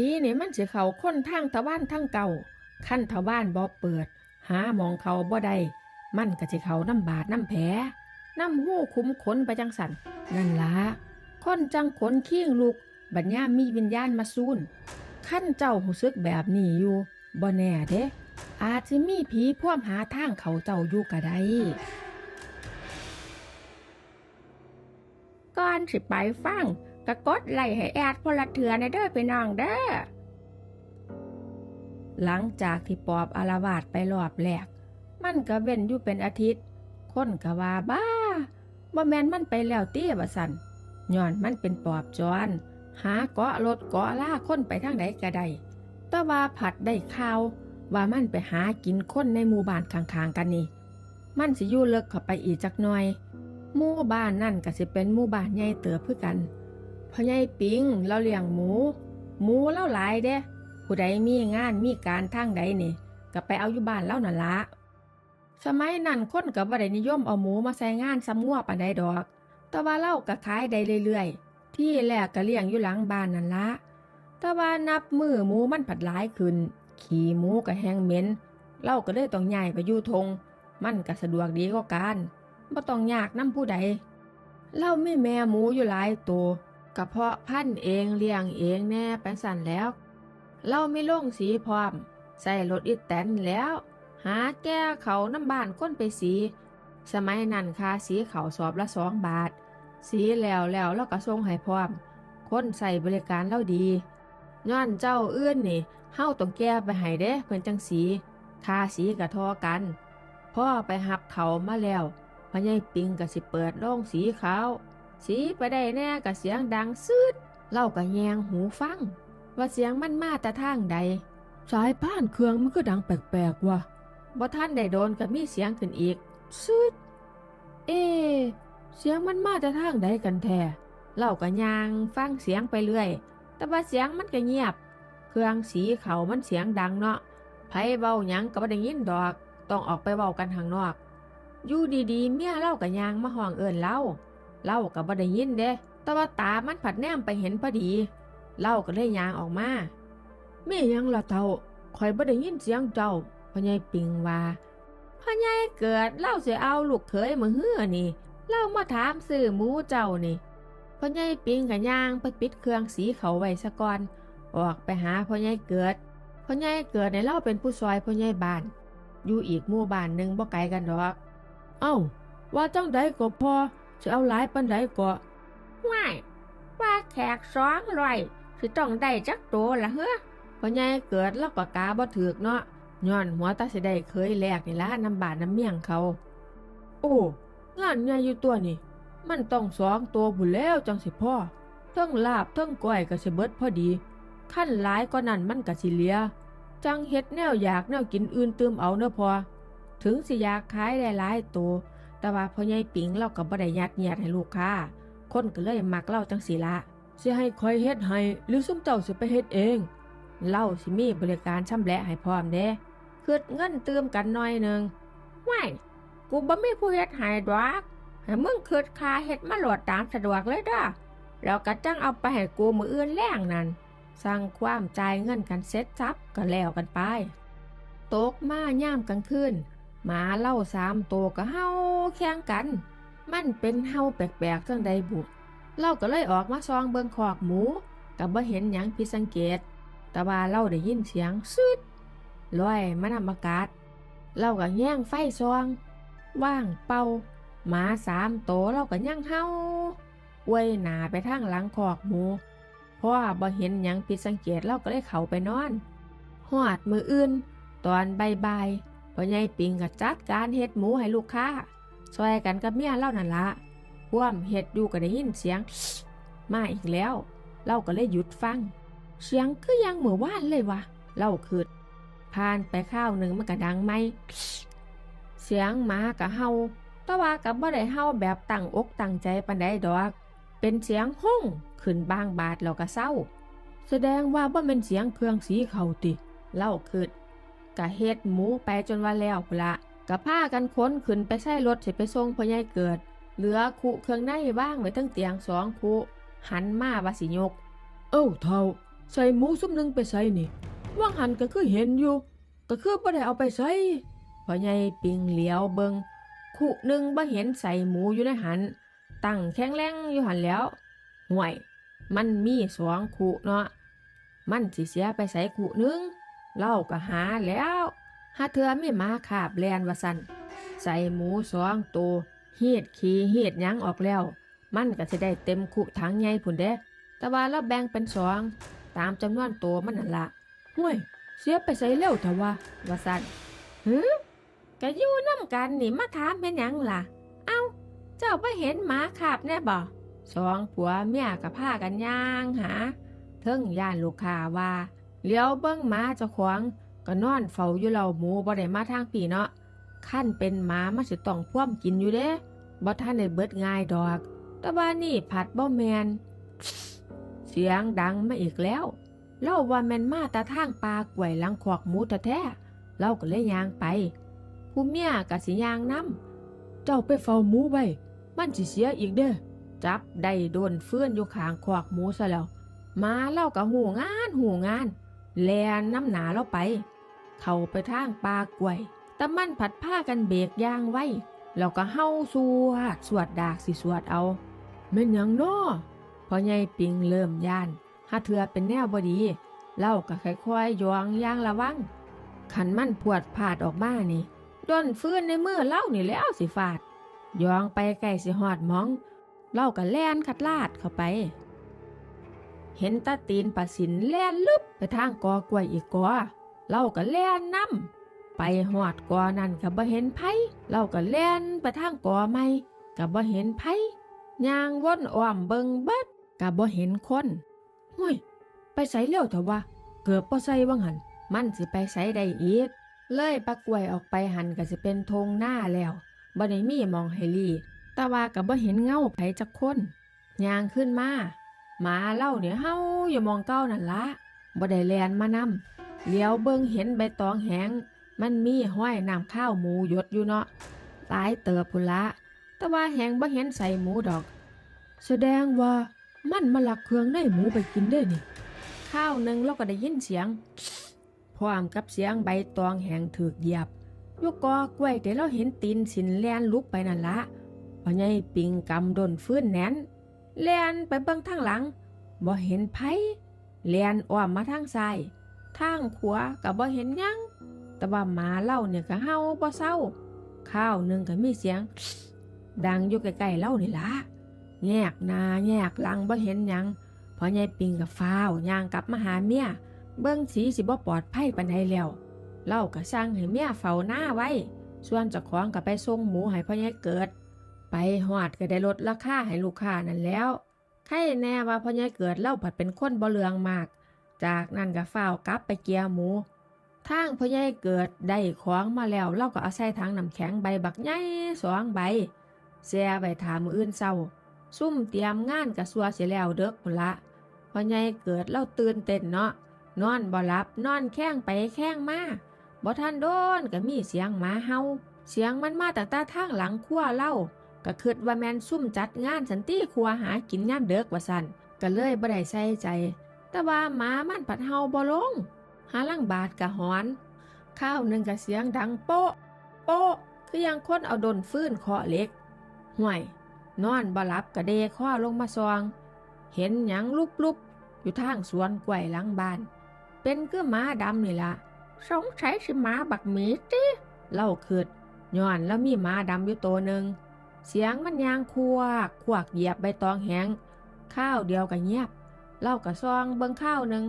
ผีนี่มันสิเข้าค้นทางตะวันทางเก่าขั้นทวานบ่เปิด หามองเขาบ่ได้มันก็สิเข้าน้ำบาดน้ำแผลน้ำหู้คุ้มขนไปจังสันนั่นละคนจังขนขี้งลูกบัญญามมีวิญญาณมาซูนขั้นเจ้าหูซึกแบบนี้อยู่บ่แน่เด้อาจจะมีผีพ่วมหาทางเขาเจ้าอยู่ก็ได้ก่อนสิไปฟัง ก็กดไล่ให้แอดพลเถือในเด้อไปน้องเด้อ หลังจากที่ปอบอารวาสไปรอบแรก มันก็เว้นอยู่เป็นอาทิตย์ คนก็ว่าบ้าบ่แมนมันไปแล้วเตี้ยบสันย้อนมันเป็นปอบจรหาเกาะรถเกาะล่าคนไปทางไหนก็ได้แต่ว่าผัดได้ข่าวว่ามันไปหากินคนในหมู่บ้านข้างๆกันนี่ มันสิยู่เลิกเข้าไปอีกจักหน่อย หมู่บ้านนั่นก็สิเป็นหมู่บ้านใหญ่เติบคือกัน พ่อใหญ่ปิงเราเลี้ยงหมู หมูเล่าหลายเด้ผู้ใดมีงานมีการทางใดนี่ก็ไปเอาอยู่บ้านเล่านั่นละสมัยนั้นคนก็บ่ได้นิยมเอาหมูมาใส่งานซ้ำงัวปานใดดอก แต่ว่าเล่าก็ขายได้เรื่อยๆ ที่แรกก็เลี้ยงอยู่หลังบ้านนั่นละแต่ว่านับมือหมูมันผัดหลายขึ้น ขี่หมูก็แห้งเหม็นเล่าก็เลยต้องย้ายไปอยู่ทง มันก็สะดวกดีก็การบ่ต้องยากน้ำผู้ใดเล่าไมีแม่หมูอยู่หลายตัว กระเพาะพันเองเลี้ยงเองแน่ไปสั่นแล้ว เล่าไม่ลงสีพร้อม ใส่รถอีแตนแล้ว หาแก้เขาน้ำบ้านก้นไปสี สมัยนั้นค่าสีเขาสอบละสองบาท สีแล้วแล้วเราก็ส่งให้พร้อม คนใส่บริการเล่าดี ย้อนเจ้าเอื้อนนี่เฮาต้องแก้ไปให้เด้เพิ่นจังสีทาสีกะทอกัน พ่อไปหับเขามาแล้วพ่อใหญ่ปิงก็สิเปิดโล่งสีขาว สีไปได้แน่ก็เสียงดังซืดเล่าก็แยงหูฟัง ว่าเสียงมันมาแต่ทางใด สายพานเครื่องมันก็ดังแปลกๆว่ะบ่ท่านได้โดนก็มีเสียงขึ้นอีกซืดเอ เสียงมันมาแต่ทางใดกันแท้เล่าก็ยางฟังเสียงไปเรื่อย แต่ว่าเสียงมันก็เงียบ เครื่องสีเขามันเสียงดังเนาะไผเว้าหยังก็บ่ได้ยินดอก ต้องออกไปเว้ากันข้างนอก อยู่ดีๆ เมียเล่ากับยางมาห้องเอิญเล่า เล่ากับบ่ได้ยินเด้ แต่ว่าตามันผัดแนมไปเห็นพอดี เล่าก็เลยยางออกมาแม่ยังละเท่าคอยบ่ได้ยินเสียงเจ้าพ่อใหญ่ปิงว่าพ่อใหญ่เกิดเล่าสิเอาลูกเขยมาเฮือนี่เล่ามาถามซื้อหมูเจ้านี่พ่อใหญ่ปิงกับยางไปปิดเครื่องสีเขาไว้ซะก่อนออกไปหาพ่อใหญ่เกิดพ่อใหญ่เกิดในเล่าเป็นผู้ซอยพ่อใหญ่บ้าน อยู่อีกหมู่บ้านหนึ่งบ่ไกลกันดอก เอ้า ว่าจังใดก็พอ จะเอาหลายปันใดก็ไม่ว่าแขกสองร้อยสิต้องได้จักตัวละเฮ้อพ่อใหญ่เกิดแล้วก็กาบ่ถือกเนาะย้อนหัวตาสิได้เคยแลกนี่ละน้ำบาดน้ำเมี่ยงเขา โอ้งานใหญ่อยู่ตัวนี่ มันต้องสองตัวบุแล้วจังสิพ่อเทั้งลาบเทั้งก้อยก็สิเบิดพอดีขั้นหลายก็นั่นมันก็สิเหลียจังเฮ็ดแนวอยากแนวกินอื่นเติมเอาเนอะพอ ถึงสิอยากขายได้หลายตัว แต่ว่าพ่อใหญ่ปิงเราก็บ่ได้ยัดเยียดให้ลูกค้า คนก็เลยมักเล่าจังสีละสิให้คอยเฮ็ดให้หรือซุ่มเจ้าสิไปเฮ็ดเอง เล่าสิมีบริการช่ำแหละให้พร้อมเด้คืดเงินเติมกันหน่อยหนึ่งว้ายกูบ่มีผู้เฮ็ดให้ดอกให้มึงคืดคาเฮ็ดมาหลอดตามสะดวกเลยด้อแล้วก็จังเอาไปให้กูมืออื่นแรงนั่นสั่งความจ่ายเงินกันเสร็จซับก็แล้วกันไปตกมาย่ามกลางคืน หมาเล่าสามตัวก็เฮาแข่งกัน มันเป็นเฮาแปลกๆจังใดบุเล่าก็เลยออกมาซองเบิงขอกหมูกับบ่เห็นหยังผิดสังเกต แต่ว่าเล่าได้ยินเสียงซึดลอยมานำอากาศเล่าก็แย่งไฟซอง ว่างเป่าหมาสามตัวเล่าก็ย่างเฮาอวยหนาไปทางหลังขอกหมูเพราะว่าบ่เห็นหยังผิดสังเกตเล่าก็เลยเข้าไปนอนหอดมืออื่น ตอนบ่าย พ่อใหญ่ปิงก็จัดการเฮ็ดหมูให้ลูกค้าซอยกันกับเมียเล่านั่นละพ่วมเฮ็ดอยู่ก็ได้ยินเสียง มาอีกแล้ว เราก็เลยหยุดฟัง เสียงคือยังเหมือว่านเลยวะเล่าคืดผ่านไปข้าวหนึ่งมันก็ดังไหม เสียงหมากะเฮาแต่ว่ากับบ่ได้เฮาแบบตั้งอกตั้งใจปานใดดอก เป็นเสียงห้องขึ้นบางบาดแล้วก็เศร้า แสดงว่าบ่เป็นเสียงเครื่องสีเขาติ เล่าคืด กะเฮ็ดหมูไปจนว่าแล้วพุนละกะผ้ากันค้นขึ้นไปใส่รถสิไปส่งพ่อใหญ่เกิด เหลือคุเครื่องในว่างไว้ทั้งเตียงสองคุหันมาว่าสิยก เอ้าเท่า ใส่หมูซุปหนึงไปใส่นี่ว่างหันก็คือเห็นอยู่ ก็คือบ่ได้เอาไปใส่พ่อใหญ่ปิงเหลียวเบิงคู่หนึงบ่เห็นใส่หมูอยู่ในหัน ตั้งแข็งแรงอยู่หันแล้วห่วย มันมีสองคู่เนาะมันสิเสียไปใส่คู่หนึง เล่าก็หาแล้วหาเถื่อไม่มาขาบแลนว่าสันใส่หมูสองตัวเฮ็ดขี้เฮ็ดยังออกแล้ว มันก็จะได้เต็มคุถังใหญ่พุ่นเด้ แต่ว่าเราแบ่งเป็นสองตามจำนวนตัวมันนั่นละห่วย เสียไปใส่เร็วเถอะวะว่าสันหือก็อยู่น้ำกันนี่มาถามเป็นยังล่ะ เอ้า เจ้าไปเห็นหมาขาบแน่บ่สองผัวเมียกับผ้ากันย่างหาเทิงย่านลูกค้าว่า เลี้ยวเบิ้งหมาเจ้าของ ก็นอนเฝ้าอยู่เหล่าหมูบ่ได้มาทางปีเนาะขั้นเป็นหมามันสิต้องพ่วมกินอยู่เด้บ่ทันได้เบิดง่ายดอก แต่ว่านี่ผัดบ่แมนเสียงดังมาอีกแล้ว เล่าว่าแมนมาตาทางปลากล้วยลังขอกหมูแท้ๆเราก็เลยยางไป ผู้เมียก็สิยางนํเจ้าไปเฝ้าหมูไว้ มันสิเสียอีกเด้อ จับได้โดนเฟื้อนอยู่ข้างขอกหมูซะแล้ว มาเล่ากับหูงานหูงาน แลนน้ำหนาเราไป เข้าไปทางปลากล้วยต่มันผัดผ้ากันเบรกยางไว้แล้วก็เฮาสวดสวดดากสิสวดเอาแม่นยังน้อพอใหญ่ปิงเริ่มย่านหาเถือเป็นแนวบดี เล่าก็ค่อยๆยองย่างระวังขันมันพวดผาดออกมานี่ด้นฟื้นในมือเล่านี่แล้วสิฟาดยองไปใกล้สิหอดมอง เล่าก็แลนขัดลาดเข้าไป เห็นตาตีนปลาสินแล่นลึบไปทางกอกล้วยอีกกอเล่าก็แล่นนํไปหอดกอนั่นก็บ่เห็นไผเล่าก็แล่นไปทางกอใหม่ก็บ่เห็นไผยางวนอ้อมเบิงเบิดก็บ่เห็นคนห้ยไปใส่เร็วเถอะวะเกือบบ่ใส่ว่างหันมันสิไปใส่ได้อีก เลยปลากล้วยออกไปหันก็สิเป็นทงหน้าแล้วบ่ได้มีมองให้ลีแต่ว่าก็บ่เห็นเงาไผจักคนยางขึ้นมา มาเล่าเนี่ยเฮาอย่ามองเก้านั่นละบ่ได้แลนมานำเลี้ยวเบิ่งเห็นใบตองแหงมันมีห้อยน้ำข้าวหมูหยดอยู่เนาะตายเติบพุละ แต่ว่าแหงบ่เห็นใส่หมูดอก แสดงว่ามันมาลักเครื่องในหมูไปกินได้นี่ ข้าวหนึ่งเราก็ได้ยินเสียง พร้อมกับเสียงใบตองแหงถือกเหยียบยุกอกล้วยแต่เราเห็นตีนสินแลนลุกไปนั่นละพอใหญ่ปิงกำดนฟื้นแนน แล่นไปเบิ่งทางหลังบ่เห็นไผแล่นอ้อมมาทางซ้ายทางขวาก็บ่เห็นยังแต่ว่าหมาเล่าเนี่ยก็เฮาบ่เศร้า ข้าวหนึ่งก็มีเสียง ดังอยู่ใกล้ๆเล่านี่ล่ะแยกหน้าแยกหลังบ่เห็นยังพอใหญ่ปิงก็ฟ้าวย่างกลับมาหาเมียเบิ่งสีสิบ่ปลอดภัยปานใดแล้วเล่าก็สั่งให้เมียเฝ้าหน้าไว้ ส่วนเจ้าของก็ไปส่งหมูให้พ่อใหญ่เกิด ไปหอดก็ได้ลดราคาให้ลูกค้านั่นแล้วใครแน่ว่าพ่อใหญ่เกิดเล่าผัดเป็นคนบ่เลืองมาก จากนั้นก็ฝ้าวกลับไปเกียร์หมูทางพ่อใหญ่เกิดได้ของมาแล้วเราก็เอาใส่ถังน้ำแข็งใบบักใหญ่สองใบแช่ไว้ถามมืออื่นเศร้า ซุ่มเตรียมงานกระสัวเสียแล้วเด็กพุ่นละพ่อใหญ่เกิดเล่าตื่นเต้นเนาะนอนบ่หลับนอนแข้งไปแข้งมาบ่ทันโดนก็มีเสียงหมาเฮาเสียงมันมาแตั้งแต่ทางหลังครัวเล่า ก็คิดว่าแมนซุ่มจัดงานสันติครัวหากินย่ามเด็กว่าสันก็เลยบ่ได้ใส่ใจ แต่ว่าหมามันผัดเฮาบ่ลง หาลังบาดกะหอน ข้าวหนึ่งกะเสียงดังโป๊ะ โป๊ะ คือยังคนเอาดนฟื้นเคาะเล็กห่วย นอนบ่หลับกะเดข้อลงมาซอง เห็นหยังลุบลุบอยู่ทางสวนกล้วยหลังบ้าน เป็นคือหมาดำนี่ละสงสัยสิหมาบักหมีติเล่าคืดย้อนแล้วมีหมาดำอยู่ตัวหนึ่ง เสียงมันยางควกควกเหยียบใบตองแหงข้าวเดียวก็เงียบ เล่ากระซองเบิ่งข้าวหนึ่ง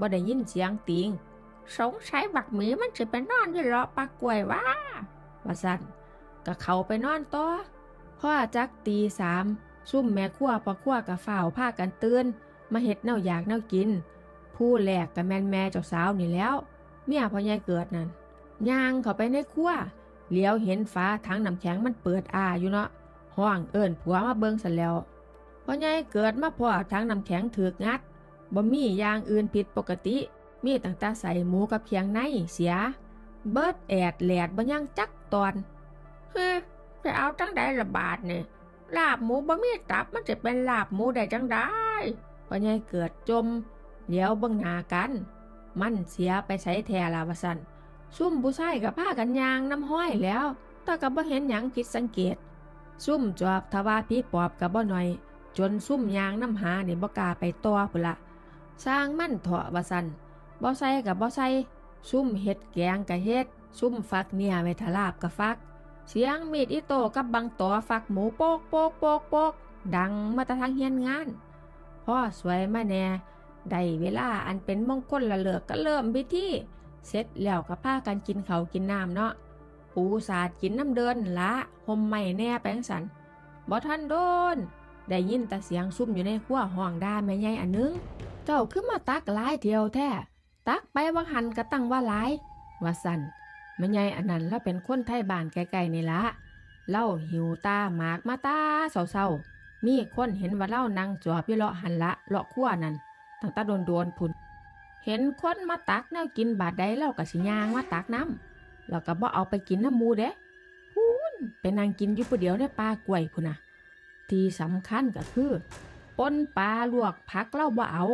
บ่ได้ยินเสียงติง สงสัยบักหมีมันจะไปนอนอยู่รอปากกล้วยว่าว่าสั่นก็เขาไปนอนต่อพ่อจักตีสามซุ่มแม่ขั้วพ่อขั้วกับฝ่าวพากันตื่นมาเฮ็ดแนวอยากแนวกิน ผู้แหลกกับแม่นแม่เจ้าสาวนี่แล้ว เมียพ่อใหญ่เกิดนั่นย่างเข้าไปในครัว เลี้ยวเห็นฟ้าถังน้ำแข็งมันเปิดอาอยู่เนาะห้องเอิ้นผัวมาเบิ่งซะแล้วพ่อใหญ่เกิดมาพ่อถังน้ำแข็งถือกงัดบ่มีอย่างอื่นผิดปกติ มีตั้งแต่ใส่หมูกับเพียงในเสีย เบิดแอดแหลดบ่ยังจักตอนเฮ้จะเอาจังได้ระบาดเนี่ยลาบหมูบ่มีตับมันจะเป็นลาบหมูได้จังได้พ่อใหญ่เกิดจมเดี๋ยวเบิ่งหนากัน มันเสียไปใช้แทลาวสัน ซุ่มผู้ชายกับผ้ากันยางน้ำห้อยแล้วแต่ก็บ่เห็นหยังผิดสังเกต ซุ่มจอบทว่าผีปอบกับบ่หน่อย จนซุ่มยางน้ำหาเนี่บ่กล้าไปต่อพุ่ละสร้างมั่นเถาะว่าสันบ่ใส่กับบ่ใส่ซุ่มเฮ็ดแกงกับเฮ็ดซุ่มฟักเนี่ยไว้ทลาบกับฟัก เสียงมีดอิโต้กับบังตอฟักหมูโปกโปกโปกโปกดังมาตะทางเฮียนงานพ่อสวยมาแน่ได้เวลาอันเป็นมงคลละเลิกก็เริ่มพิธี เสร็จแล้วก็พากันกินเขากินน้ำเนาะ ปูสาดกินน้ำเดินละหมไม่แน่แปลงสันบ่ทันโดน ได้ยินแต่เสียงซุ่มอยู่ในขั้วห้องด่าแม่ใหญ่อันนึง เจ้าขึ้นมาตักหลายเดียวแท้ ตักไปว่าหันก็ตั้งว่าหลายว่าสันแม่ใหญ่อันนั้นเราเป็นคนไทยบ้านไกลๆนี่ละ เล่าหิวตาหมากมาตาเศร้าๆมีคนเห็นว่าเล่านั่งจอบอยู่เลาะหันละเลาะขั้วนั่นตั้งแตาโดนโดนพุ่น เห็นคนมาตักแนวกินบาดใดเล่ากับสิยางมาตักน้ำแล้วก็บ่เอาไปกินน้ำมูเด้พูนไปนั่งกินอยู่ผู้เดียวในป่ากล้วยพุ่นนะที่สำคัญก็คือปนปลาลวกผักเล่าบ่เอา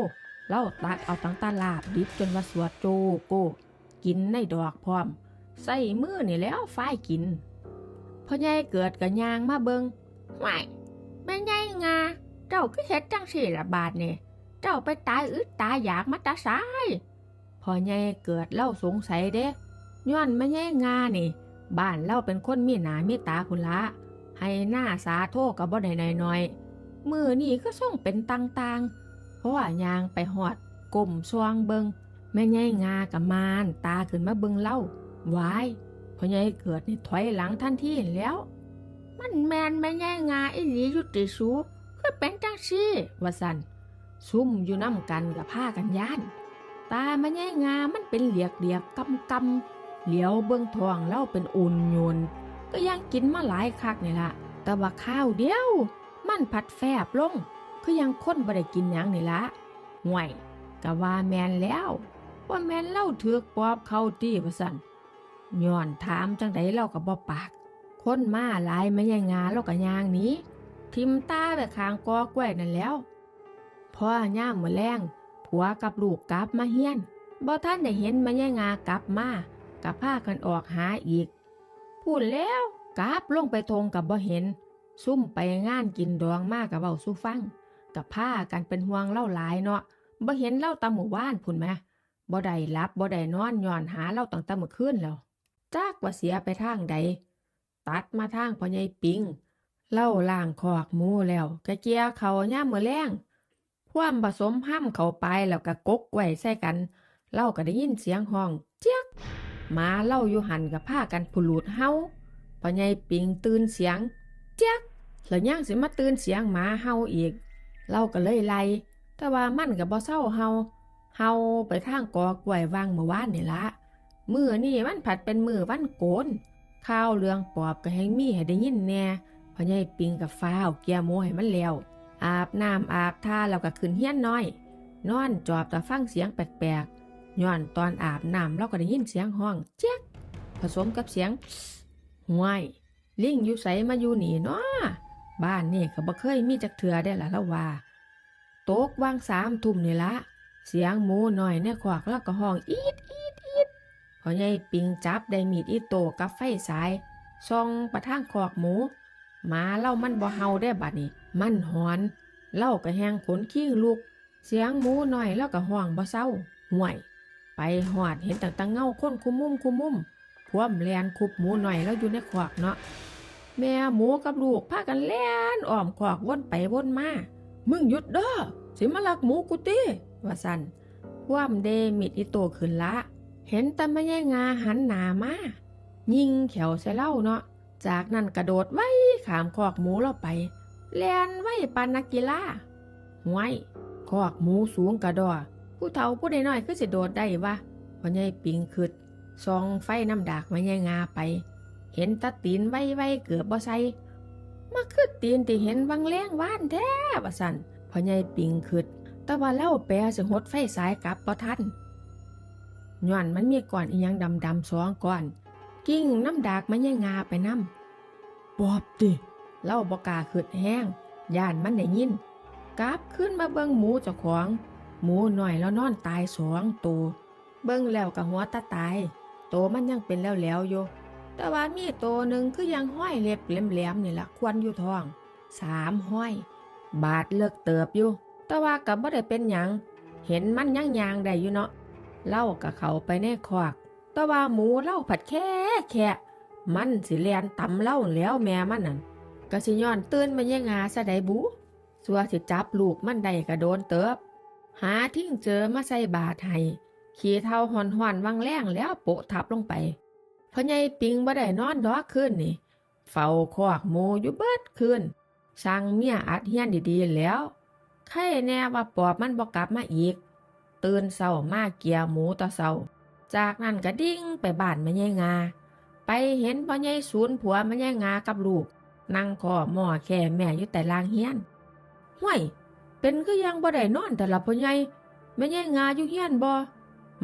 เล่าตักเอาตั้งตาลาบดิบจนว่าสวดโจโก กินในดอกพร้อม ใส่มือนี่แล้วฝ้ายกินพ่อใหญ่เกิดกับยางมาเบิงไม่แม่ใหญ่งาเจ้าคือเฮ็ดจังสี่ละบาทนี่ เจ้าไปตายอึดตายอยากมาตาสายพ่อใหญ่เกิดเล่าสงสัยเด้ย้อนแม่ใหญ่งานี่ บ้านเล่าเป็นคนมีหนามีตาคุณละ ให้หน้าสาโทกับบ่ได้น้อยๆมือนี่ก็ส่งเป็นต่างๆ เพราะว่ายางไปหอดกลมซวงเบิงแม่ใหญ่งากับมานตาขึ้นมาเบิงเล่าวายพ่อใหญ่เกิดนี่ถอยหลังทันที่แล้ว มันแมนแม่ใหญ่งาอีหลียู่ติสูคือเป็นจังซี่ว่าสัน ซุ่มอยู่น้ำกันกับผ้ากันย่าน ตาแม่ใหญ่งามันเป็นเหลียกเดียกกำกำเหลียวเบิ่งทองเล่าเป็นอุ่นโยนก็ยังกินมาหลายคักนี่ละแต่ว่าข้าวเดียว มันผัดแฟบลงคือยังค้นบ่ได้กินยังนี่ละห่วยก็ว่าแมนแล้ว ว่าแมนเล่าเถือกปอบเข้าตีว่าสั่นย้อนถามจังไดเล่ากับบ่ปาก คนมาหลายไม่ยังงาเล่ากับยางนี้ ทิมตาไปข้างกอกล้วยนั่นแล้ว พ่อย่ามมือแรงผัวกับลูกกลับมาเฮียนบ่ท่านได้เห็นแม่ยายงากลับมากับพากันออกหาอีก พูดแล้วกลับลงไปทงกับบ่เห็น ซุ่มไปงานกินดองมากกับเบาสู้ฟัง กับผ้ากันเป็นห่วงเล่าหลายเนาะบ่เห็นเล่าตาหมู่บ้านพุ่นแหมบ่ได้รับบ่ได้นอนย้อนหาเล่าตั้งแต่เมื่อคืนแล้วจักว่าเสียไปทางใด ตัดมาทางพ่อใหญ่ปิงเล่าล่างคอกมูแล้วกะเกียเขาย่ามมื้อแรง ความผสมห้ำเข้าไปแล้วก็กกไว้ใส่กัน เล่าก็ได้ยินเสียงห้อง เจี๊ยกหมาเล่าอยู่หันกับผ้ากันผุลูดเฮาพ่อใหญ่ปิงตื่นเสียง เจี๊ยกแล้วย่างสิมาตื่นเสียงหมาเฮาอีก เล่าก็เลยไล่แต่ว่ามันก็บ่เศร้าเฮาเฮาไปทางกอกล้วยวางเมื่อวานนี่ละมือนี่มันผัดเป็นมือวันโกนข้าวเรืองปอบก็ให้มีให้ได้ยินแน่พ่อใหญ่ปิงกับฟ้าวเกียร์โมให้มันแล้ว อาบน้ำอาบท่าแล้วก็ขึ้นเฮียนน้อย นอนจอบแต่ฟังเสียงแปลกๆย้อนตอนอาบน้ำเราก็ได้ยินเสียงห้องเจ๊กผสมกับเสียงห่วยลิงอยู่ใสมาอยู่หนีเนาะบ้านนี่ก็บ่เคยมีจักเถือได้ละละว่าโต๊กวางสามทุ่มนี่ละ เสียงหมูหน่อยในขวากแล้วก็ห้องอีดอีดอีดพอใหญ่ปิงจับได้มีดอีโตกับไฟสายซองประทางขอกหมู หมาเล่ามันบ่เฮาได้บัดนี้ มันหอน เล่าก็แหงขนขี้ลูก เสียงหมูหน่อยแล้วก็ห้องบ่เศร้าห่วย ไปหอดเห็นต่างตงเงาคนคุมมุมคุมมุมพวมแลนคุบหมูหน่อยแล้วอยู่ในขวากเนาะแม่หมูกับลูกพากันแล่นอ้อมขวากวนไปวนมา มึงหยุดเด้อสิมาลักหมูกูติว่าสันพวมเดมิดอีโตขึ้นละ เห็นตาไม่ยงาหันหนามา ยิงแขวใส่เล่าเนาะ จากนั้นกระโดดไว้ขามคอกหมูเราไปแลนไว้ปานนักกีฬาห้วยคอกหมูสูงกระดอผู้เฒ่าผู้ใดน้อยคือสิโดดได้วะพ่อใหญ่ปิงขึ้นซองไฟน้ำดากไม่ยงาไป เห็นตาตีนไว้ไว้เกือบบ่ใส่มาคือตีนที่เห็นบางแรงว่านแท้ว่าสันพ่อใหญ่ปิงขึ้นแต่ว่าเล่าแปรสิหดไฟสายกลับบ่ทันย้อนมันมีก่อนอีหยังดำดำๆสองก่อน กิ้งน้ำดากมันยังงาไปน้ำปอบติเล่าบกล้าขึ้นแห้งย่านมันได้ยินกลับขึ้นมาเบิงหมูเจ้าของ หมูหน่อยแล้วนอนตายสองตัวเบิ่งแล้วกับหัวตาตายโตวมันยังเป็นแล้วแล้วๆอยู่แต่ว่ามีตัวหนึ่งคือยังห้อยเล็บแหลมๆนี่ละควรอยู่ท้องสามห้อย บาดเลิกเติบอยู่ แต่ว่ากับบ่ได้เป็นหยัง เห็นมันยังยางได้อยู่เนาะเล่ากับเขาไปในคอก แต่ว่าหมูเล่าผัดแค่แค่มันสิเลียนตำเล่าแล้วแม่มันนั่นก็สิย้อนตื่นมาแย่งาซะได้บุสัวสิจับลูกมันได้ก็โดนเติบ หาทิ้งเจอมาใส่บาทให้ขี่เท้าหอนหอนวังแรงแล้วโปะทับลงไปพ่อใหญ่ปิงบ่ได้นอนดอกคืนนี่ เฝ้าคอกหมูอยู่เบิดคืนสั่งเมียอัดเฮียนดีๆแล้วใครแน่ว่าปอบมันบอกกลับมาอีก ตื่นเศร้ามาเกียหมูตะเศร้า จากนั้นก็ดิ่งไปบ้านแม่ยายงา ไปเห็นพ่อใหญ่ศูนย์ผัวแม่ยายงากับลูก นั่งคอหม้อแค่แม่อยู่แต่ลางเฮียนห้วยเป็นก็ยังบ่ได้นอนแต่ละพ่อใหญ่แม่ยายงาอยู่เฮียนบ่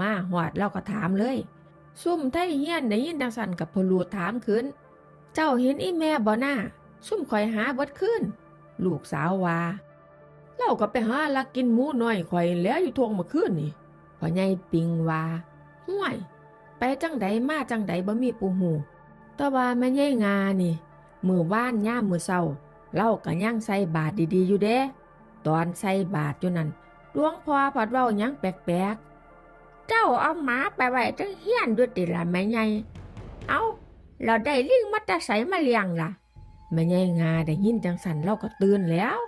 มาหอดเราก็ถามเลย ซุ่มไทยเฮียนได้ยินดังสันกับพลูถามขึ้น เจ้าเห็นอีแม่บ่หน้าซุ่มคอยหาบดขึ้น ลูกสาวว่าเราก็ไปหาลักกินหมูน้อยข่อยแล้วอยู่ทวงมื่อคืนนี่พ่อใหญ่ปิงว่า ห่วย ไปจังใดมาจังใดบ่มีปูหูแต่ว่าแม่ใหญ่งานี่ มือว่านย่ามมือเศร้าเราก็ยังใส่บาทดีๆอยู่เด้ ตอนใส่บาทอยู่นั่นหลวงพ่อผัดเว้ายังแปลกๆ เจ้าเอาหมาไปไว้จังเฮียนด้วยติละแม่ใหญ่เอาเราได้ลิงมัตตะใสมาเลี้ยงล่ะแม่ใหญ่งาได้ยินจังสันเราก็ตื่นแล้ว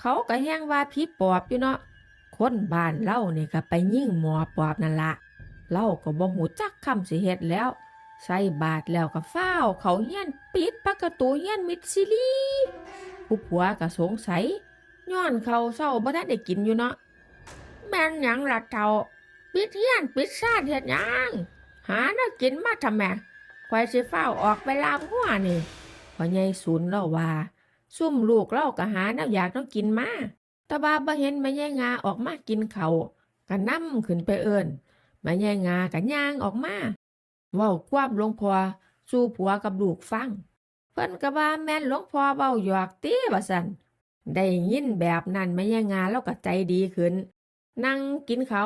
เขาก็แห้งว่าผีปอบอยู่เนาะคนบ้านเล่าเนี่ยก็ไปยิ่งหมอปอบนั่นละ เล่าก็บ่หูจักคำสิเฮ็ดแล้ว ใส่บาทแล้วก็ฟ้าเขาเฮียนปิดประตูเฮียนมิดซิลีผู้ผัวก็สงสัยย้อนเขาเศร้าบ่ทันได้กินอยู่เนาะแม่นหยังละเจ้าปิดเฮียนปิดซ่านเฮ็ดหยังหาน่ากินมาทำแม่ควายสิฟ้าออกไปลามหัวนี่พ่อใหญ่ศูนย์เล่าว่า ซุ่มลูกเล่าก็หาแนวอยากต้องกินมาแต่ว่าบ่เห็นแม่ยายงาออกมากินเขาก็นำขึ้นไปเอิ้น แม่ยายงาก็ย่างออกมาเว้าความหลวงพ่อสู่ผัวกับลูกฟัง เพิ่นก็ว่าแม่นหลวงพ่อเว้าหยอกติว่าซั่นได้ยินแบบนั้นแม่ยายงาแล้วก็ใจดีขึ้น นั่งกินเขา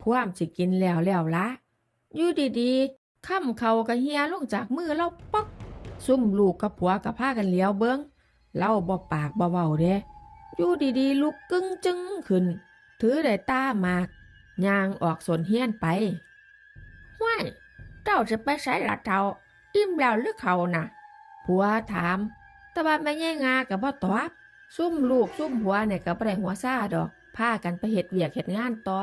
พวามสิกินแล้วแล้วละอยู่ดีๆค่ำเขาก็เฮียลงจากมือเราป๊อกซุ่มลูกกับผัวกับพากันเลี้ยวเบิงเล่าบ่ปากบ่เบาเด้อยู่ดีๆลุกกึ้งจึงขึ้น ถือได้ตามาก ย่างออกสวนเฮียนไปห้วยเจ้าจะไปใช้ละเจ้าอิ่มแล้วหรือเขาน่ะผัวถาม แต่ว่าแม่แย่งากับพ่อตอบซุ่มลูกซุ่มผัวเนี่ยก็บ่ได้หัวซาดอกพากันไปเฮ็ดเวียกเฮ็ดงานต่อ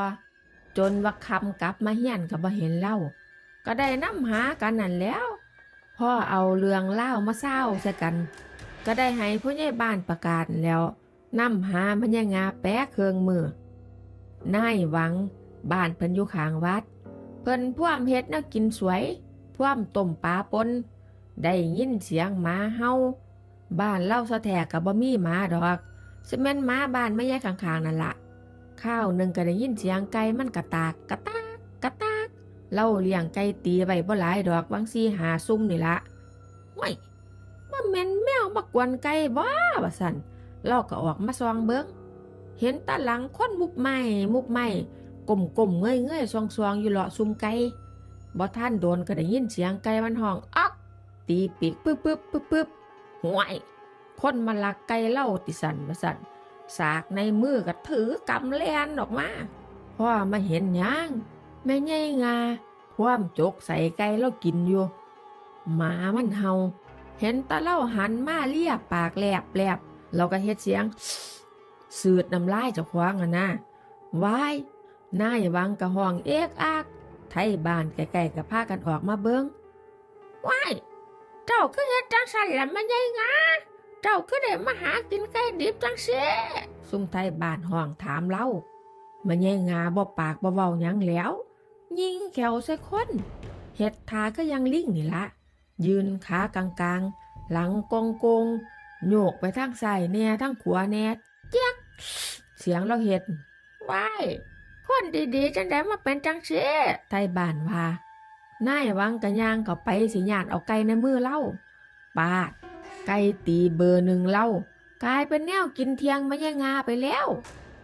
จนว่าคำกลับมาเฮียนก็บ่เห็นเล่า ก็ได้นำหากันนั่นแล้วพ่อเอาเรื่องเล่ามาเศร้าใส่กัน ก็ได้ให้ผู้ใหญ่บ้านประกาศแล้วนำหาพญางาแปะเครื่องมือนายหวัง บ้านเพิ่นอยู่ข้างวัด เพิ่นพ่วมเฮ็ดแนวกินสวยพ่วมต้มปลาปนได้ยินเสียงหมาเฮาบ้านเล่าสะแทกกับบ่มีหมาดอกสแม่นหมาบ้านไม่แยกข้างๆนั่นละข้าวหนึ่งก็ได้ยินเสียงไก่มันกระตากกระตากกระตากเล่าเลี้ยงไก่ตีไว้บ่หลายดอกบางซีหาซุ่มนี่ละว้ยว่าแม่นแมวมากวนไก่บ่ว่าสั่นเราก็ออกมาซองเบิ้งเห็นตาหลังคนมุบไม้มุบไม้ กลมกลมๆเงยเงยๆซองซองๆอยู่เลาะซุมไก่บ่ท่านโดนก็ได้ยินเสียงไก่มันห้องอ๊อกตีปีกปึ๊บปึ๊บปึ๊บปึ๊บห่วยคนมาลักไก่เล่าติสันว่าสันสากในมือก็ถือกำแลนออกมาพ่อมาเห็นยังแม่ใหญ่งาคว่ำจกใส่ไก่แล้วกินอยู่หมามันเห่าเห็นตาเล่าหันมาเลียปากแลบแลบเราก็เฮ็ดเสียงสืดน้ำลายเจะคว้างอะนะวาย นายวังกะห้องเอกอากไทยบ้านใกล้ๆกับพากันออกมาเบิงว้ายเจ้าคือเฮ็ดจังสันล่ะมันยังงาเจ้าคือได้มาหากินไก่ดิบจังเสซุ่มไทยบ้านห้องถามเรามันยังงาบ่ปากบ่เว้าหยังแล้ว ยิงแขวใส่คนเฮ็ดทาก็ยังลิงนี่ละ ยืนขากลางๆ หลังกงกงๆโยกไปทางซ้ายแน่ทางขวาแน่เจ๊กเสียงเราเห็ดว้าย คนดีๆจังได้มาเป็นจังเสีไทยบ้านว่านายวังกะยางก็ไปสิญาติเอาไก่ในมือเล่าปาด ไก่ตีเบอร์หนึ่งเล่ากลายเป็นแนวกินเทียงมาแย่งงาไปแล้ว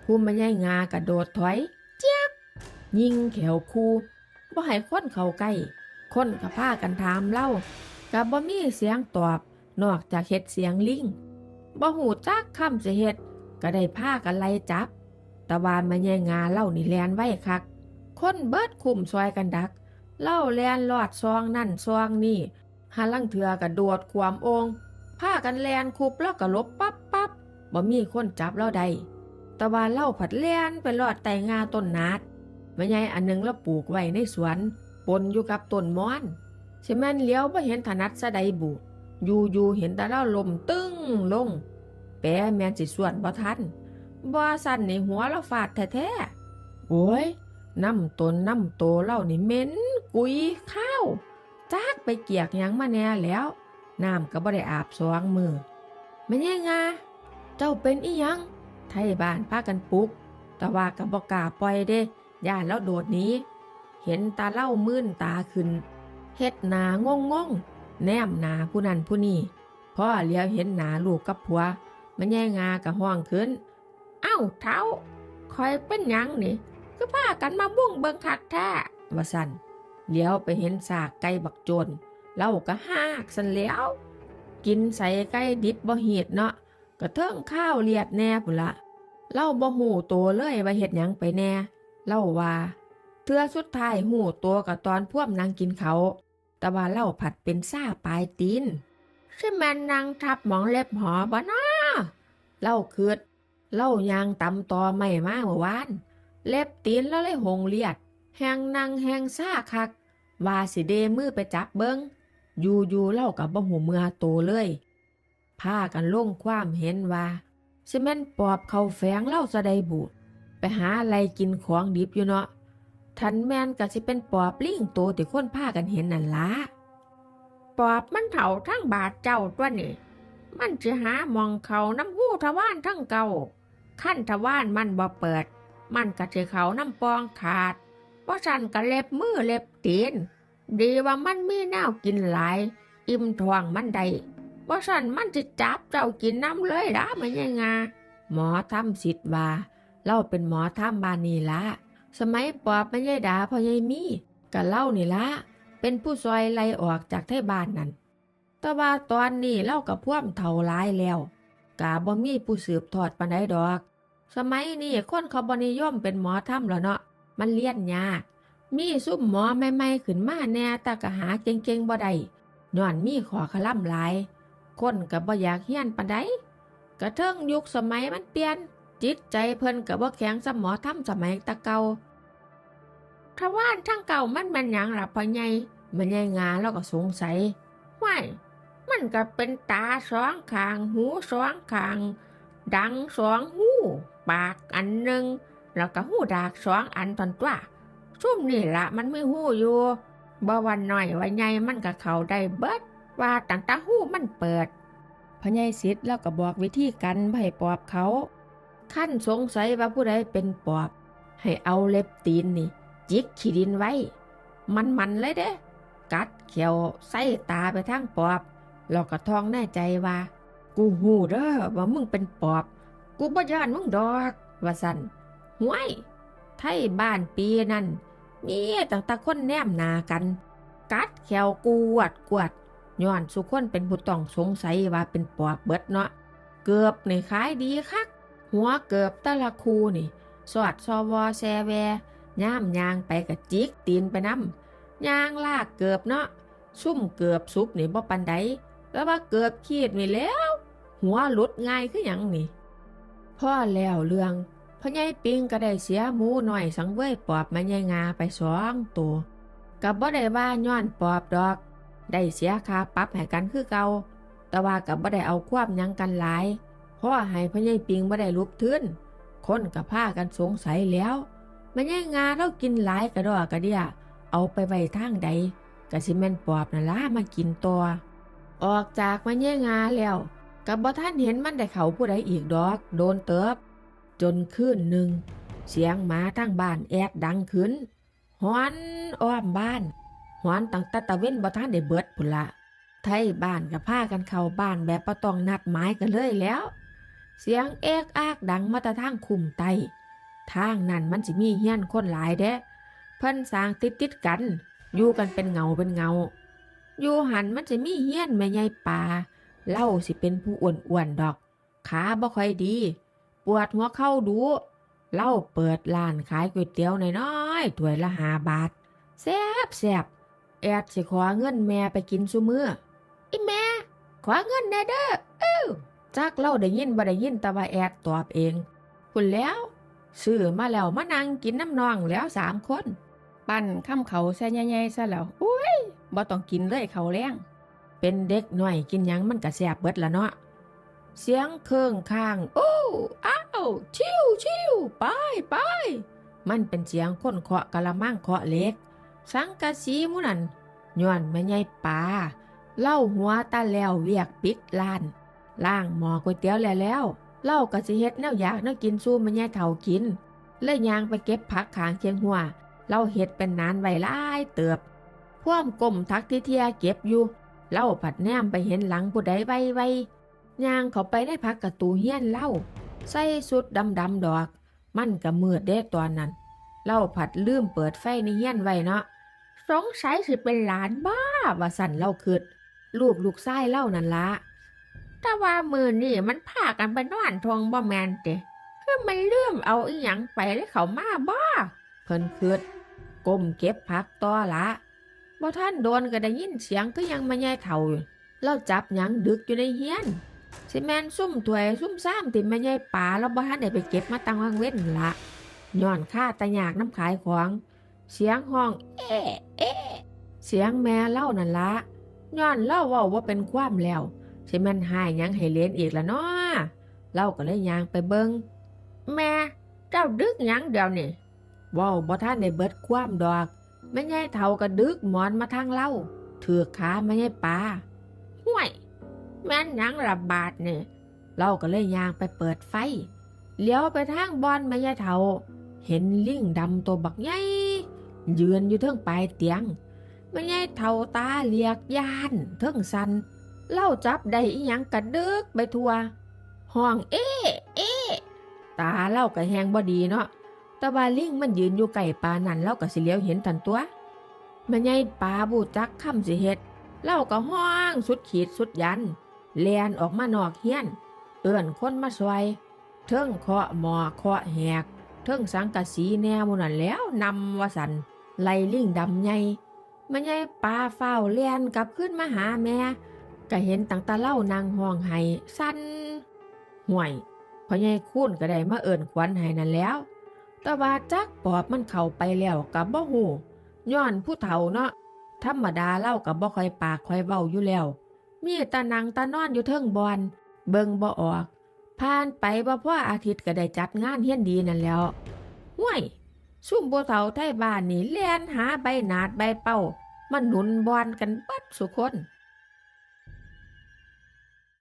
ผู้ไม่ใช่งากระโดดถอย เจี๊ยบยิงแขวคูบ่ให้คนเข้าใกล้คนก็พากันถามเล่ากับบ่มีเสียงตอบ นอกจากเฮ็ดเสียงลิงบ่หูจักคำสิเฮ็ดก็ได้พากันไล่จับ ตะวานมาแย่งงาเล่านี่แลนไว้คัก คนเบิดคุมซอยกันดัก เล่าแลนลอดซองนั่นซองนี่หาลังเถือกระโดดความองพากันแลนคุบแล้วก็ลบปั๊บปั๊บบ่มีคนจับเล่าใดตะวานเล่าผัดแลนไปลอดไต่งาต้นนาดแม่ใหญ่อันนึงแล้วปลูกไว้ในสวนปนอยู่กับต้นม้อนสิแม่นเลี้ยวบ่เห็นถนัดซะใดบุอยู่อยู่เห็นแต่เล่าลมตึ้งลง แปะแม่นสิส่วนบ่ทัน บ่สั่นในหัวเราฟาดแท้ๆ โอ้ยน้ำตนน้ำโตเล่านี่เหม็นกุยข้าวจากไปเกียกยังมาแน่แล้ว น้ำก็บ่ได้อาบสองมือไม่แย่งาเจ้าเป็นอียัง ไทยบ้านพากันปุก แต่ว่าก็บ่กาปล่อยเด้ย่านแล้วโดดนี้ เห็นตาเล่ามื่นตาขึ้น เฮ็ดหนางงงงแนมหนาผู้นั้นผู้นี้พ่อเลี้ยวเห็นหนาลูกกับผัวมันแย่งากับห้องขึ้น อ้าเท้าคอยเป็นยังนี่ก็พากันมาบุ้งเบิงคักแท้ว่าสันเลี้ยวไปเห็นสากไก่บักโจนเล่าก็หากสันแล้ว กินใส่ไก่ดิบบ่เหีดเนาะก็เทิงข้าวเลียดแน่พุละเล่าบ่หูตัวเลยว่าเฮ็ดยังไปแน่ เล่าว่าเทือสุดท้ายหูตัวกับตอนพ่วมนางกินเขา แต่ว่าเล่าผัดเป็นซาปลายตีนใช่แมนนางทับหมองเล็บหอบ่นาเล่าคืด เล่ายางตำตอไม่มาเมื่อวาน เล็บตีนแล้วเลยหงเลียด แหงนางแหงซ่าคัก ว่าสิเดมือไปจับเบิงอยู่อยู่เล่ากับบ่หูเมือโตเลยพากันลงความเห็นว่าสิแม่นปอบเขาแฝงเล่าสะใดบูดไปหาอะไรกินของดิบอยู่เนาะทันแม่นก็สิเป็นปอบลิงโตที่คนพากันเห็นนั่นละปอบมันเถ่าทั้งบาดเจ้าตัวนี่ มันจะหามองเขาน้ำหูทวานทั้งเก่า ขั้นทวานมันบ่เปิด มันกระสิเขาน้ำปองขาด เพราะฉันกระเล็บมือเล็บตีน ดีว่ามันมีแนวกินหลาย อิ่มท้องมันได้เพราะฉันมันจะจับเจ้ากินน้ำเลยละมันยังไงหมอทำสิทธิ์ว่าเล่าเป็นหมอทำบานนีละสมัยปอบไม่ใช่ดาพ่อยายมีกะเล่านี่ละเป็นผู้ซอยไล่ออกจากไทบ้านนั่นแต่ว่าตอนนี้เล่ากับพ่วมเท่าร้ายแล้ว กาบ่มีผู้สืบทอดปานใดดอก สมัยนี้คนเขาบนิยมเป็นหมอถ้ำแล้วเนาะ มันเลียนยาก มีซุ่มหมอใหม่ๆขึ้นมาแน่แต่ก็หาเก่งๆบ่ได้ย้อนมีขอขล่ำหลาย คนก็บ่อยากเฮียนปานใดกระเทิงยุคสมัยมันเปลี่ยน จิตใจเพิ่นก็บ่แข็งสมหมอถ้ำสมัยตะเกาทว่านทั้งเก่ามันแมันหยังหล่ะพ่อใหญ่มันใหญ่งาแล้วก็สงสัยว่าย มันก็เป็นตาสองข้าง หูสองข้าง ดังสองหู ปากอันหนึ่งแล้วก็หูดากสองอันตอนตัวซุ่มนี่ละมันไม่หูอยู่บ่วันหน่อยวันใหญ่มันก็เข้าได้เบิด ว่าตั้งแต่หูมันเปิดพญายสิทธิ์แล้วก็บอกวิธีกันให้ปอบเขา ขั้นสงสัยว่าผู้ใดเป็นปอบ ให้เอาเล็บตีนนี่ จิกขี้ดินไว้ มันมันๆเลยเด้ กัดเขียวใส่ตาไปทางปอบ แล้วก็ท้องแน่ใจว่า กูหูเด้อว่ามึงเป็นปอบ กูบ่ย่านมึงดอก ว่าสันห่วยไทยบ้านปีนั่นมีต่างตาคนแนมนากัน กัดแขวกวดกวดย้อนสุคนเป็นผู้ต้องสงสัยว่าเป็นปอบเบิดเนาะเกือบในขายดีคัก หัวเกือบตะละคูนี่ สอดซอวอแซแวย่ามยางไปกับจิกตีนไปน้ำยางลากเกือบเนาะซุ่มเกือบสุกนี่บ่ปันใด แล้วว่าเกือบขีดนี่แล้ว หัวหลุดง่ายคือหยังนี่พ่อแล้วเรื่องพ่อใหญ่ปิงก็ได้เสียหมูหน่อยสังเวยปอบมาใหญ่งาไปสองตัวกับบ่ได้ว่าย้อนปอบดอก ได้เสียค่าปรับให้กันคือเก่าแต่ว่ากับบ่ได้เอาความยังกันหลายพราะให้พ่อใหญ่ปิงบ่ได้ลุบทื้นคนกับผ้ากันสงสัยแล้วมันใหญ่งาเรากินหลายกระดอกกระเดียเอาไปไว้ทางใดกะสิแม่นปอบนั่นล่ะมากินตัว ออกจากมันแย่งาแล้วกับบ่ท่านเห็นมันได้เขาผู้ใดอีกดอก โดนเติบ จนคืนหนึ่ง เสียงหมาทั้งบ้านแอดดังขึ้นหอนอ้อมบ้านหอนตั้งต่ตะเว้นบ่ท่านได้เบิดพุ่นละไทยบ้านกับพากันเข้าบ้านแบบบ่ต้องนัดหมายกันเลยแล้ว เสียงเอกอากดังมาตะทางคุมไตทางนั้นมันสิมีเฮี้ยนคนหลายเด้เพิ่นสร้างติดติดกัน อยู่กันเป็นเงาเป็นเงา อยู่หันมันจะมีเฮี้ยนแม่ใหญ่ป่าเล่าสิเป็นผู้อ้วนๆดอก ขาบ่ค่อยดี ปวดหัวเข้าดูเล่าเปิดร้านขายก๋วยเตี๋ยวน้อยๆถ้วยละหาบาทแซบแซบแอดสิขอเงินแม่ไปกินซุมื้ออีแม่ขอเงินแน่เด้อเอ้าจักเล่าได้ยินบ่ได้ยินแต่ว่าแอดตอบเองคุณแล้วซื้อมาแล้วมานั่งกินน้ำนองแล้วสามคน ปั้นข้ามเขาแซ่ใหญ่ๆซะแล้วอุ้ยบ่ต้องกินเลยเขาแรงเป็นเด็กหน้อยกินยังมันก็แซ่บเบิดละเนาะเสียงเครื่องข้างโอ้อ้าวชิวชิวไปไปมันเป็นเสียงคนเคาะกะละมังเคาะเล็ก สังกะสีมูนันย้อนแม่ใหญ่ป่าเล่าหัวตาแล้วเวียกปิดลานล่างหมอก๋วยเตี๋ยวแล้วแล้วเล่าก็สิเฮ็ดแนวอยากแนวกินสู้แม่ใหญ่เฒ่ากินเลยยางไปเก็บผักขางเชียงหัว เราเฮ็ดเป็นนานไว้หลายเติบพ่วมกลมทักที่เทียเก็บอยู่ เล่าผัดแนมไปเห็นหลังผู้ใดไวไวย่างเขาไปได้พักกระตูเฮียนเล่า ใส่สุดดำดำดอก มันก็มืดเด้ตอนนั้น เล่าผัดลืมเปิดไฟในเฮียนไว้เนาะสงสัยสิเป็นหลานบ้าว่าสั่นเล่าคืดลูกลูกไส้เล่านั่นละแต่ว่ามือนี่มันพากันไปนอนทงบ่แมนเตะคือมันเลื่อมเอาอีหยังไปแล้วเขามาบ้าเพิ่นคืด ก้มเก็บผักต่อละบ่ท่านโดนก็ได้ยินเสียงก็ยังมาแย่เท่าเราจับหยังดึกอยู่ในเฮียนสิแมนซุ่มถวยซุ่มซ้ำติม่ใหญ่ป่าแล้วบ่ทันได้ไปเก็บมาตั้งวางเว้นละย้อนค่าตะยากน้ำขายของ เสียงห้อง เอ๊ะเอ๊ะเสียงแม่เล่านั่นละย้อนเล่าว่าว่าเป็นความแล้วสิแมนหายยังให้เลียนอีกละเนาะเล่าก็เลยยางไปเบิงแม่เจ้าดึกยังเดียวนี่ ว้าบ่ท่านได้เบิดความดอกแม่ใหญ่เฒ่าก็ดึกหมอนมาทางเล่าเถือกขาแม่ใหญ่ป่าห่วย แม่นยังระบาดเนี่ยเราก็เลยยางไปเปิดไฟเลี้ยวไปทางบอนแม่ยายเถาเห็นลิงดำตัวบักใหญ่ยืนอยู่เทิงปลายเตียงแม่ยายเถาตาเลียกยานเทิงสันเล่าจับได้อีหยังกระดึกไปทัวห้องเอ๊เอ๊ตาเล่าก็แหงบ่ดีเนาะ แต่ว่าลิงมันยืนอยู่ไก่ปลานั่นเล่าก็สิเลี้ยวเห็นทันตัวแม่ยายปลาบูจักคำสิเฮ็ดเล่าก็ห้องสุดขีดสุดยันแลนออกมานอกเฮียน เอื้อนคนมาซอยเทิงเคาะหมอเคาะแหกเทิงสังกะสีแนวหมูนั่นแล้วนำว่าสันไล่ลิงดำใหญ่มันใหญ่ปลาเฝ้าวแลนกลับขึ้นมาหาแม่ก็เห็นตั้งตาเล่านางห้องไห้สั้นห่วยพอใหญ่คุ้นก็ได้มาเอิ่นขวัญให้นั่นแล้ว แต่ว่าจักปอบมันเข้าไปแล้วกับบ่หูย้อนผู้เฒ่าเนาะธรรมดาเล่ากับบ่คอยปากคอยเว้าอยู่แล้ว มีตานังตานอนอยู่เทิงบอนเบิงบ่ออกผ่านไปบ่พออาทิตย์ก็ได้จัดงานเฮียนดีนั่นแล้วห้วยซุ่มบัวเฒ่าไทยบ้านนี่เลียนหาใบหนาดใบเป้ามันหนุนบอนกันเบัดสุคน